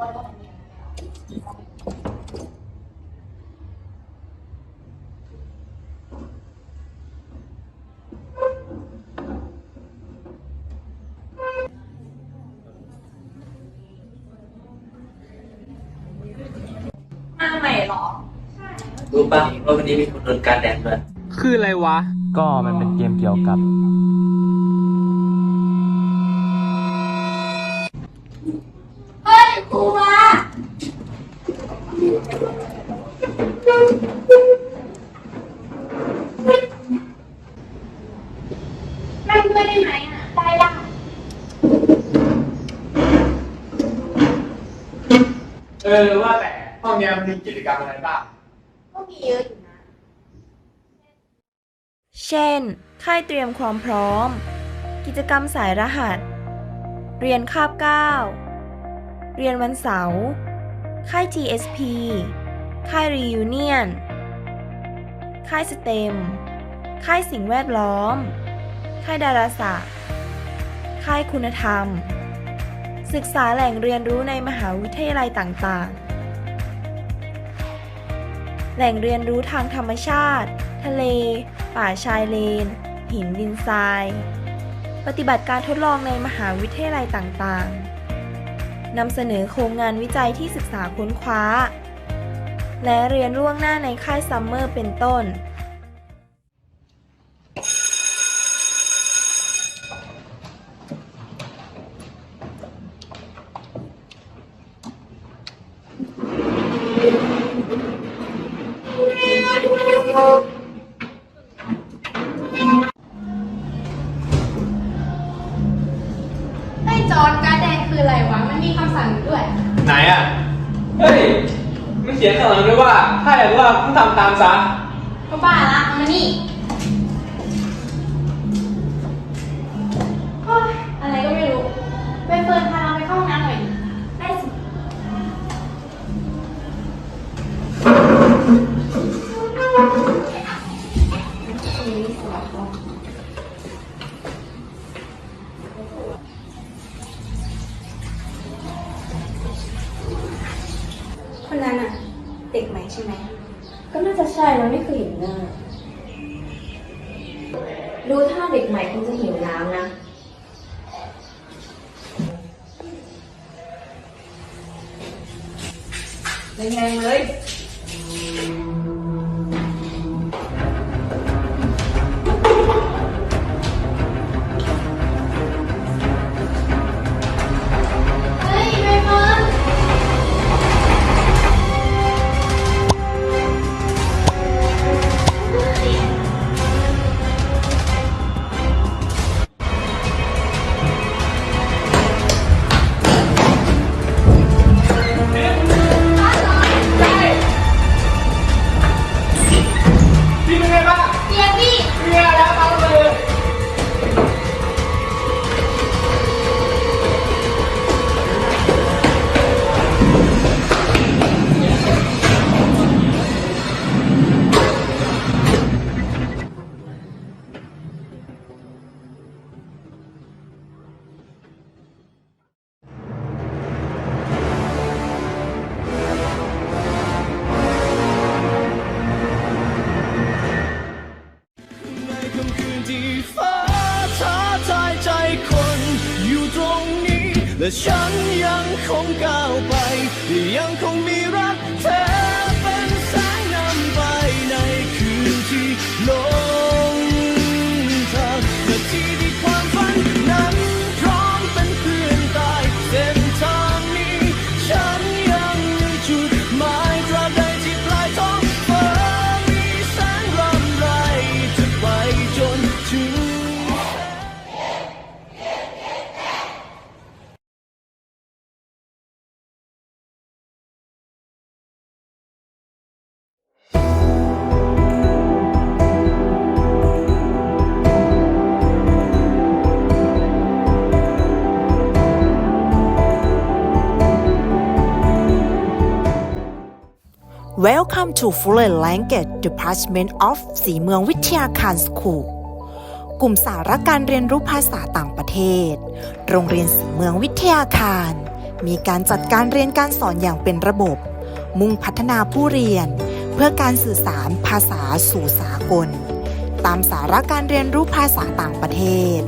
มาใหม่เหรอ รู้ป่ะว่าวันนี้มีคนโดนการแดนด้วย คืออะไรวะ ก็มันเป็นเกมเกี่ยวกับ เตรียมความพร้อม กิจกรรมสายรหัส เรียนคาบ 9 เรียนวันเสาร์ค่าย GSP ค่าย Reunion ค่ายสเต็ม ค่ายสิ่งแวดล้อม ค่ายดาราศาสตร์ ค่ายคุณธรรม ศึกษาแหล่งเรียนรู้ในมหาวิทยาลัยต่างๆ แหล่งเรียนรู้ทางธรรมชาติ ทะเล ป่าชายเลน หินดินทราย ปฏิบัติการทดลองในมหาวิทยาลัยต่างๆ นำเสนอโครงงานวิจัยที่ศึกษาค้นคว้า และเรียนล่วงหน้าในค่ายซัมเมอร์เป็นต้น อ้จอนการดแดงคืออะไรวะ มันมีคำสั่งอยู่ด้วย ไหนอะ เฮ้ย มันเขียนข้างหลังด้วยว่า ถ้าอยากว่าต้องทำตามซะ ก็บ้าละเอามานี่ จะเห็นหน้า ดูท่าเด็กใหม่คงจะหิวน้ำนะ เป็นไงเลย Welcome to Fuller Language Department of สีเมืองวิทยาคารสคูลกลุ่มสาระการเรียนรู้ภาษาต่างประเทศ โรงเรียนสีเมืองวิทยาคาร มีการจัดการเรียนการสอนอย่างเป็นระบบ มุ่งพัฒนาผู้เรียน เพื่อการสื่อสารภาษาสู่สากล ตามสาระการเรียนรู้ภาษาต่างประเทศ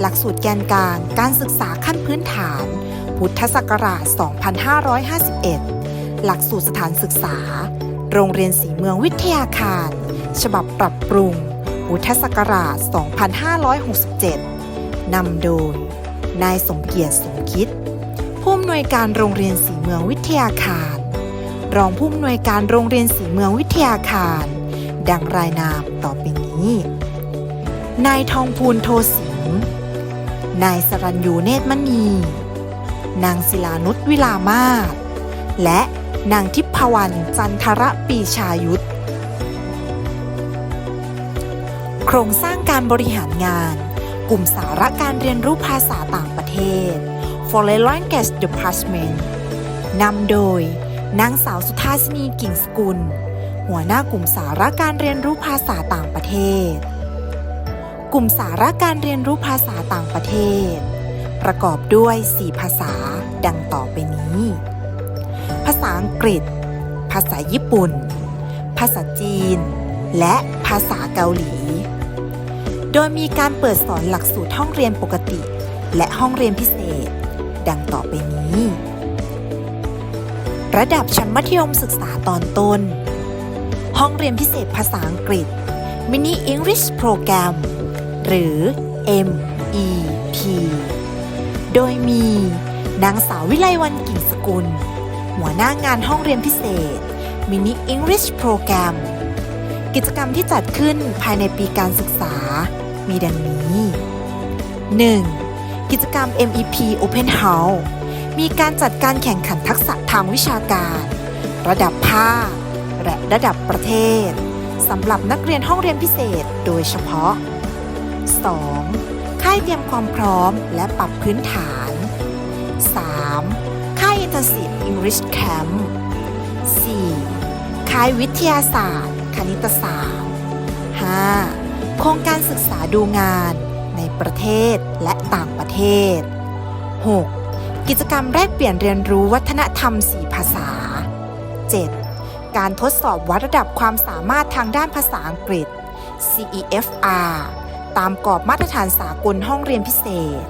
หลักสูตรแกนกลางการศึกษาขั้นพื้นฐาน พุทธศักราช 2551 หลักสูตรสถานศึกษา โรงเรียนสีเมืองวิทยาคาร ฉบับปรับปรุงพุทธศักราช 2567 นำโดย นายสมเกียรติสมคิด ผู้อำนวยการโรงเรียนสีเมืองวิทยาคาร รองผู้อำนวยการโรงเรียนสีเมืองวิทยาคาร ดังรายนามต่อไปนี้ นายทองพูนโทสิงนายสรัญยูเนตรมณี นางศิลานุชวิลามาศและ นางทิพวรรณจันทรปีชายุทธโครงสร้างการบริหารงาน กลุ่มสาระการเรียนรู้ภาษาต่างประเทศ Foreign Language Department นำโดย นางสาวสุธาสนีกิ่งสกุล หัวหน้ากลุ่มสาระการเรียนรู้ภาษาต่างประเทศ กลุ่มสาระการเรียนรู้ภาษาต่างประเทศ ประกอบด้วย 4 ภาษาดังต่อไปนี้ ภาษาอังกฤษ ภาษาญี่ปุ่น ภาษาจีน และภาษาเกาหลี โดยมีการเปิดสอนหลักสูตรห้องเรียนปกติ และห้องเรียนพิเศษ ดังต่อไปนี้ ระดับชั้นมัธยมศึกษาตอนต้น ห้องเรียนพิเศษภาษาอังกฤษ Mini English Program หรือ MEP โดยมีนางสาววิไลวันกิ่งสกุล หัวหน้างานห้องเรียนพิเศษ Mini English Program กิจกรรมที่จัดขึ้นภายในปีการศึกษา มีดังนี้ 1. กิจกรรม MEP Open House มีการจัดการแข่งขันทักษะทางวิชาการ ระดับภาคและระดับประเทศสำหรับนักเรียนห้องเรียนพิเศษโดยเฉพาะ 2. ค่ายเตรียมความพร้อมและปรับพื้นฐาน 3. ค่าย Intensive English Camp 4. ค่ายวิทยาศาสตร์ คณิตศาสตร์ 5. โครงการศึกษาดูงานในประเทศและต่างประเทศ 6. กิจกรรมแลกเปลี่ยนเรียนรู้วัฒนธรรม 4 ภาษา 7. การทดสอบวัดระดับความสามารถทางด้านภาษาอังกฤษ CEFR ตามกรอบมาตรฐานสากลห้องเรียนพิเศษ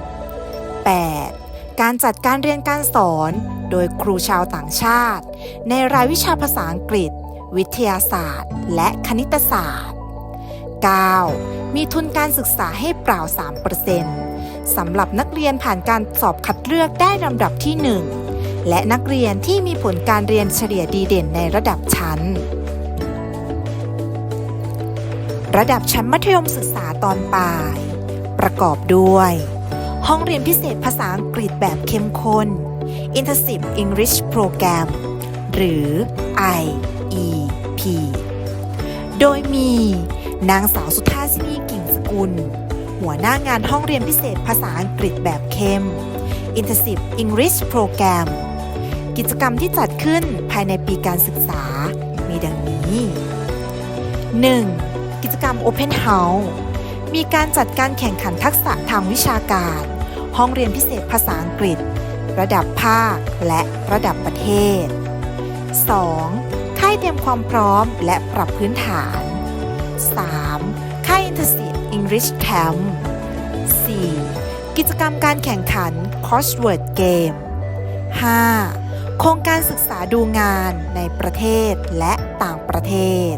8. การจัดการเรียนการสอน โดยครูชาวต่างชาติ ในรายวิชาภาษาอังกฤษ วิทยาศาสตร์ และคณิตศาสตร์ 9. มีทุนการศึกษาให้เปล่า 3%สำหรับนักเรียนผ่านการสอบคัดเลือกได้ลำดับที่ 1 และนักเรียนที่มีผลการเรียนเฉลี่ยดีเด่นในระดับชั้น ระดับชั้นมัธยมศึกษาตอนปลาย ประกอบด้วย ห้องเรียนพิเศษภาษาอังกฤษแบบเข้มข้น Intensive English Program หรือ IEP โดยมีนางสาวสุธาสินีกิ่งสกุล หัวหน้างานห้องเรียนพิเศษภาษาอังกฤษแบบเข้ม Intensive English Program กิจกรรมที่จัดขึ้นภายในปีการศึกษา มีดังนี้ 1. กิจกรรม Open House มีการจัดการแข่งขันทักษะทางวิชาการ ห้องเรียนพิเศษภาษาอังกฤษ ระดับภาคและระดับประเทศ 2. ค่ายเตรียมความพร้อมและปรับพื้นฐาน 3. ค่าย Intensive English Camp 4. กิจกรรมการแข่งขัน Crossword Game 5. โครงการศึกษาดูงานในประเทศและต่างประเทศ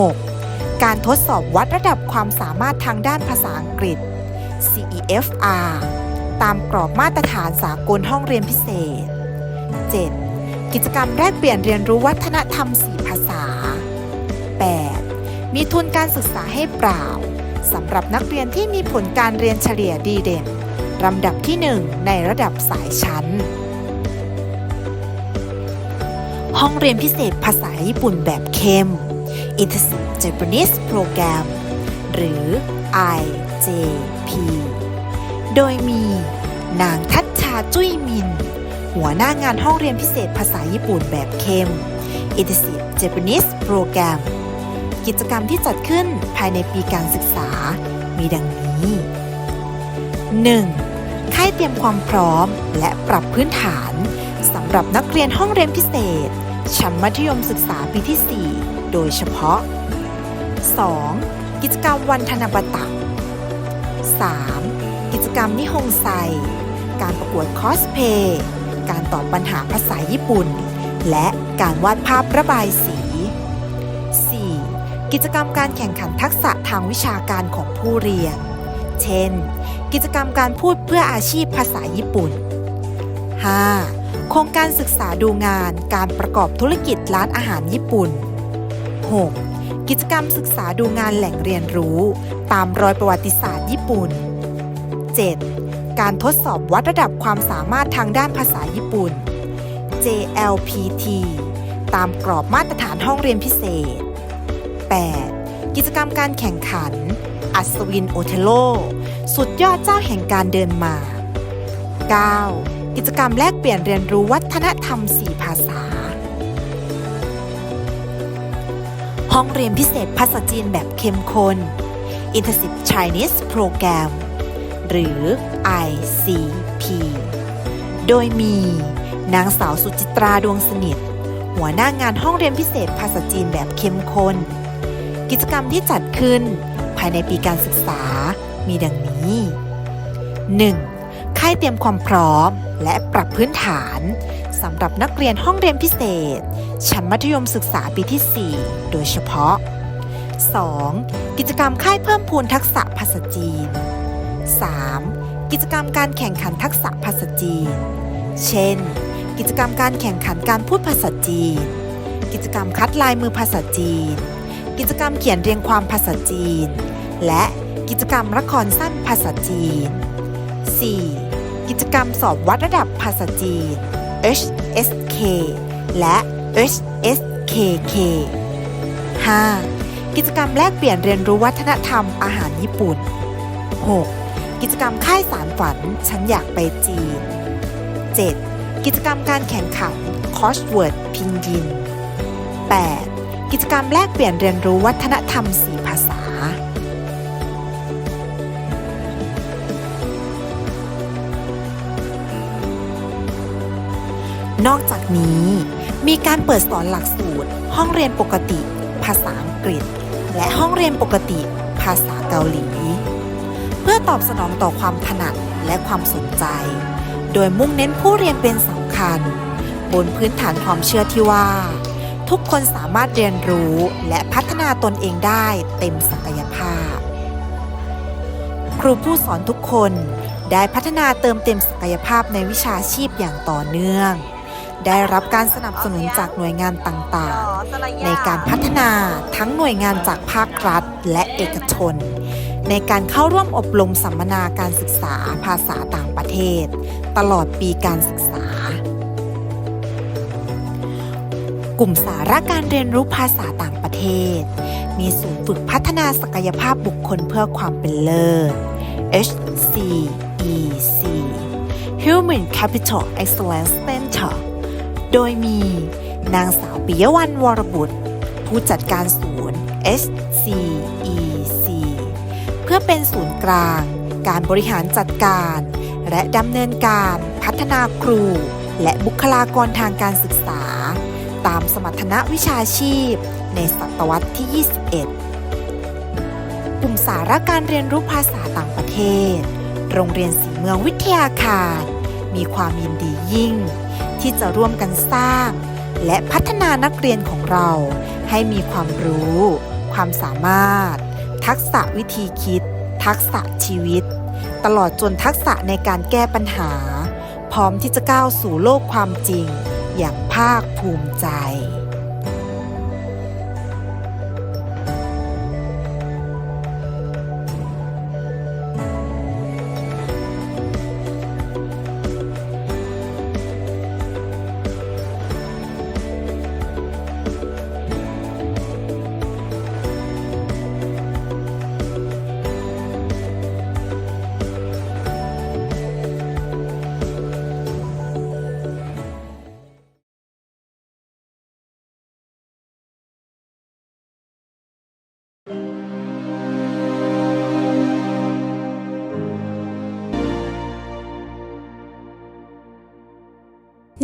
6. การทดสอบวัดระดับความสามารถทางด้านภาษาอังกฤษ CEFR ตามกรอบมาตรฐานสากลห้องเรียนพิเศษ 7. กิจกรรมแลกเปลี่ยนเรียนรู้วัฒนธรรม4ภาษา 8. มีทุนการศึกษาให้เปล่าสำหรับนักเรียนที่มีผลการเรียนเฉลี่ยดีเด่นลำดับที่ 1 ในระดับสายชั้น ห้องเรียนพิเศษภาษาญี่ปุ่นแบบเข้ม Intensive Japanese Program หรือ IJP โดยมี นางทัชชาจุ้ยมิน หัวหน้างานห้องเรียนพิเศษภาษาญี่ปุ่นแบบเข้ม Intensive Japanese Program กิจกรรมที่จัดขึ้นภายในปีการศึกษา มีดังนี้ 1. ค่ายเตรียมความพร้อมและปรับพื้นฐานสำหรับนักเรียนห้องเรียนพิเศษ ชั้นมัธยมศึกษาปีที่ 4 โดยเฉพาะ 2. กิจกรรมวันธนบัตร 3. กิจกรรมนิฮงไซ การประกวดคอสเพย์การตอบปัญหาภาษาญี่ปุ่น และการวาดภาพระบายสี 4. กิจกรรมการแข่งขันทักษะทางวิชาการของผู้เรียน เช่น กิจกรรมการพูดเพื่ออาชีพภาษาญี่ปุ่น 5. โครงการศึกษาดูงานการประกอบธุรกิจร้านอาหารญี่ปุ่น 6. กิจกรรมศึกษาดูงานแหล่งเรียนรู้ ตามรอยประวัติศาสตร์ญี่ปุ่น 7. การทดสอบวัดระดับความสามารถทางด้านภาษาญี่ปุ่น JLPT ตามกรอบมาตรฐานห้องเรียนพิเศษ 8. กิจกรรมการแข่งขัน อัศวินโอเทโล สุดยอดเจ้าแห่งการเดินมา 9. กิจกรรมแลกเปลี่ยนเรียนรู้วัฒนธรรม 4 ภาษา ห้องเรียนพิเศษภาษาจีนแบบเข้มข้น Intensive Chinese Program หรือ ICP โดยมี นางสาวสุจิตราดวงสนิท หัวหน้างานห้องเรียนพิเศษภาษาจีนแบบเข้มข้น กิจกรรมที่จัดขึ้นภายในปีการศึกษามีดังนี้ 1. ค่ายเตรียมความพร้อมและปรับพื้นฐานสำหรับนักเรียนห้องเรียนพิเศษ ชั้นมัธยมศึกษาปีที่ 4 โดยเฉพาะ 2. กิจกรรมค่ายเพิ่มพูนทักษะภาษาจีน 3. กิจกรรมการแข่งขันทักษะภาษาจีน เช่น กิจกรรมการแข่งขันการพูดภาษาจีน กิจกรรมคัดลายมือภาษาจีน กิจกรรมเขียนเรียงความภาษาจีน และกิจกรรมละครสั้นภาษาจีน 4. กิจกรรมสอบวัดระดับภาษาจีน HSK และ HSKK 5. กิจกรรมแลกเปลี่ยนเรียนรู้วัฒนธรรมอาหารญี่ปุ่น 6. กิจกรรมค่ายสารฝัน ฉันอยากไปจีน 7. กิจกรรมการแข่งขัน c o s w o r d พินยิน 8. กิจกรรมแลกเปลี่ยนเรียนรู้วัฒนธรรม4ภาษา นอกจากนี้ มีการเปิดสอนหลักสูตร ห้องเรียนปกติ ภาษาอังกฤษ และห้องเรียนปกติ ภาษาเกาหลี เพื่อตอบสนองต่อความถนัดและความสนใจ โดยมุ่งเน้นผู้เรียนเป็นสำคัญ บนพื้นฐานความเชื่อที่ว่า ทุกคนสามารถเรียนรู้และพัฒนาตนเองได้เต็มศักยภาพ ครูผู้สอนทุกคนได้พัฒนาเติมเต็มศักยภาพในวิชาชีพอย่างต่อเนื่อง ได้รับการสนับสนุนจากหน่วยงานต่างๆ ในการพัฒนาทั้งหน่วยงานจากภาครัฐและเอกชน ในการเข้าร่วมอบรมสัมมนาการศึกษาภาษาต่างประเทศ ตลอดปีการศึกษา กลุ่มสาระการเรียนรู้ภาษาต่างประเทศ มีศูนย์ฝึกพัฒนาศักยภาพบุคคลเพื่อความเป็นเลิศ HCEC Human Capital Excellence Center โดยมี นางสาวปิยวรรณวรบุตร ผู้จัดการศูนย์ HCEC พื่อเป็นศูนย์กลาง การบริหารจัดการ และดำเนินการพัฒนาครู และบุคลากรทางการศึกษา ตามสมรรถนะวิชาชีพ ในศตวรรษที่ 21 กลุ่มสาระการเรียนรู้ภาษาต่างประเทศ โรงเรียนสีเมืองวิทยาคาร มีความยินดียิ่ง ที่จะร่วมกันสร้าง และพัฒนานักเรียนของเรา ให้มีความรู้ ความสามารถ ทักษะวิธีคิด ทักษะชีวิต ตลอดจนทักษะในการแก้ปัญหา พร้อมที่จะก้าวสู่โลกความจริง อย่างภาคภูมิใจ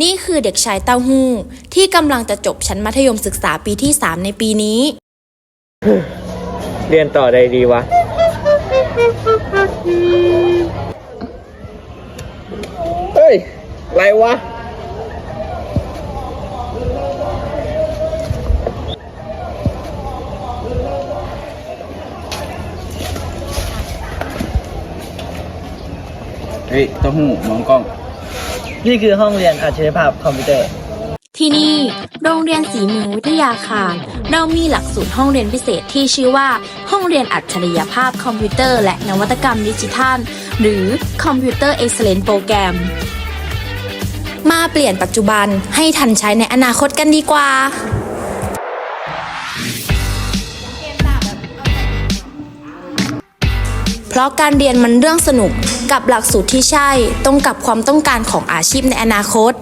นี่คือเด็กชายเต้าหู้ ที่กำลังจะจบชั้นมัธยมศึกษาปีที่ 3 ในปีนี้ เรียนต่อใดดีวะ เฮ้ย ไรวะ เฮ้ยเต้าหู้มองกล้อง นี่คือห้องเรียนอัจฉริยภาพคอมพิวเตอร์ ที่นี่โรงเรียนสีเมืองวิทยาคาร เรามีหลักสูตรห้องเรียนพิเศษที่ชื่อว่า ห้องเรียนอัจฉริยภาพคอมพิวเตอร์ และนวัตกรรมดิจิทัล หรือคอมพิวเตอร์เอ็กซ์เลนโปรแกรมมาเปลี่ยนปัจจุบันให้ทันใช้ในอนาคตกันดีกว่า ราะการเรียนมันเรื่องสนุกกับหลักสูตรที่ใช่ ตรงกับความต้องการของอาชีพในอนาคต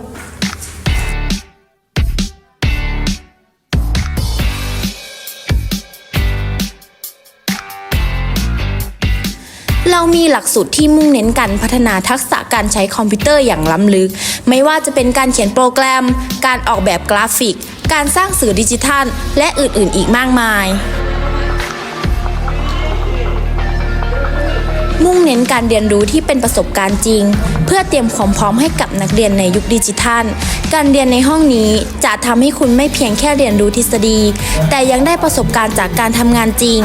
เรามีหลักสูตรที่มุ่งเน้นการพัฒนาทักษะการใช้คอมพิวเตอร์อย่างล้ำลึก ไม่ว่าจะเป็นการเขียนโปรแกรม การออกแบบกราฟิก การสร้างสื่อดิจิทัล และอื่นๆ อีกมากมาย มุ่งเน้นการเรียนรู้ที่เป็นประสบการณ์จริง เพื่อเตรียมความพร้อมให้กับนักเรียนในยุคดิจิทัล การเรียนในห้องนี้จะทำให้คุณไม่เพียงแค่เรียนรู้ทฤษฎี แต่ยังได้ประสบการณ์จากการทำงานจริง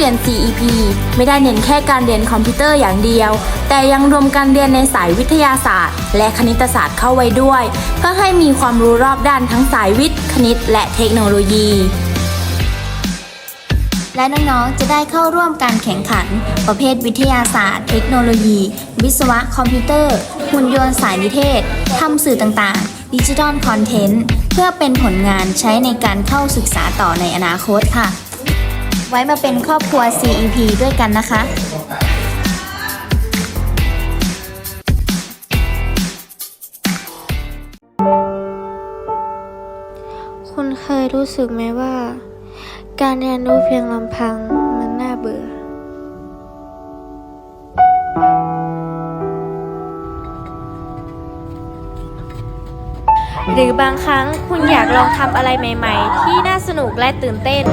เรียน CEP ไม่ได้เน้นแค่การเรียนคอมพิวเตอร์อย่างเดียว แต่ยังรวมการเรียนในสายวิทยาศาสตร์ และคณิตศาสตร์เข้าไว้ด้วย เพื่อให้มีความรู้รอบด้านทั้งสายวิทย์ คณิต และเทคโนโลยีและน้องๆ จะได้เข้าร่วมการแข่งขัน ประเภทวิทยาศาสตร์ เทคโนโลยี วิศวะคอมพิวเตอร์ หุ่นยนต์สายนิเทศ ทำสื่อต่างๆ ดิจิทัลคอนเทนต์ เพื่อเป็นผลงานใช้ในการเข้าศึกษาต่อในอนาคตค่ะ ไว้มาเป็นครอบครัว CEP ด้วยกันนะคะคุณเคยรู้สึกไหมว่า การเรียนรู้เพียงลำพังมันน่าเบื่อ หรือบางครั้งคุณอยากลองทำอะไรใหม่ ๆ ที่น่าสนุกและตื่นเต้น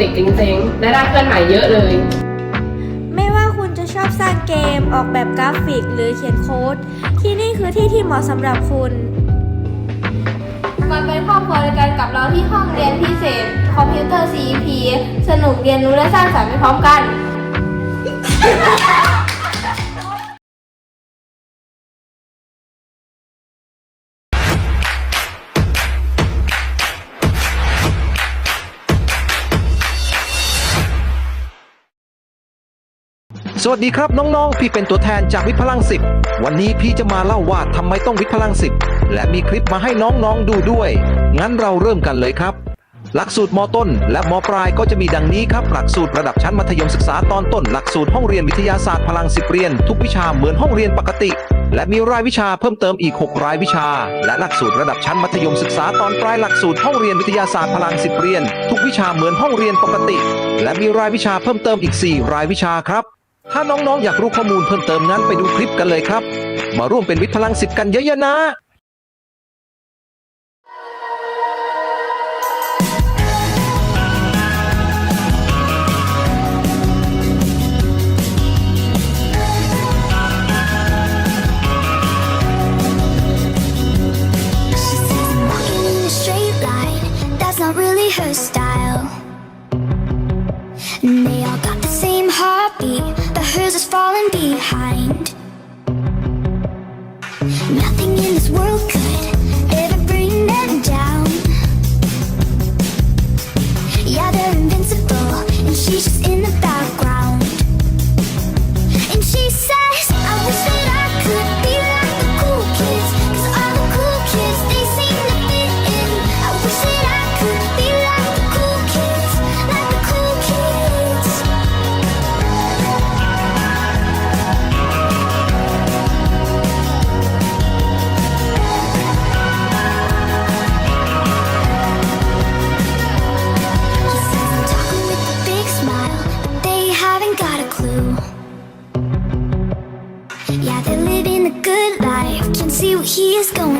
เจกต์เจ๋งๆ และได้เพื่อนใหม่เยอะเลย ไม่ว่าคุณจะชอบสร้างเกม ออกแบบกราฟิก หรือเขียนโค้ด ที่นี่คือที่ที่เหมาะสำหรับคุณ มาเป็นครอบครัวเดียวกันกับเราที่ห้องเรียนพิเศษ คอมพิวเตอร์ CEP สนุกเรียนรู้และสร้างสรรค์ไปพร้อมกัน วัสดีครับน้องๆ พี่เป็นตัวแทนจากวิทย์พลังสิบวันนี้พี่จะมาเล่าว่าทำไมต้องวิทย์พลังสิบและมีคลิปมาให้น้องๆดูด้วย งั้นเราเริ่มกันเลยครับ หลักสูตรมต้น และมปลายก็จะมีดังนี้ครับ หลักสูตรระดับชั้นมัธยมศึกษาตอนต้น หลักสูตรห้องเรียนวิทยาศาสตร์พลังสิบเรียน ทุกวิชาเหมือนห้องเรียนปกติ และมีรายวิชาเพิ่มเติมอีก 6 รายวิชา และหลักสูตรระดับชั้นมัธยมศึกษาตอนปลายหลักสูตรห้องเรียนวิทยาศาสตร์พลังสิบเรียน ทุกวิชาเหมือนห้องเรียนปกติ และมีรายวิชาเพิ่มเติมอีก 4 รายวิชาครับ ถ้าน้องๆ อยากรู้ข้อมูลเพิ่มเติมนั้นไปดูคลิปกันเลยครับ มาร่วมเป็นวิทย์พลังสิทธิ์กันเยอะๆนะ is going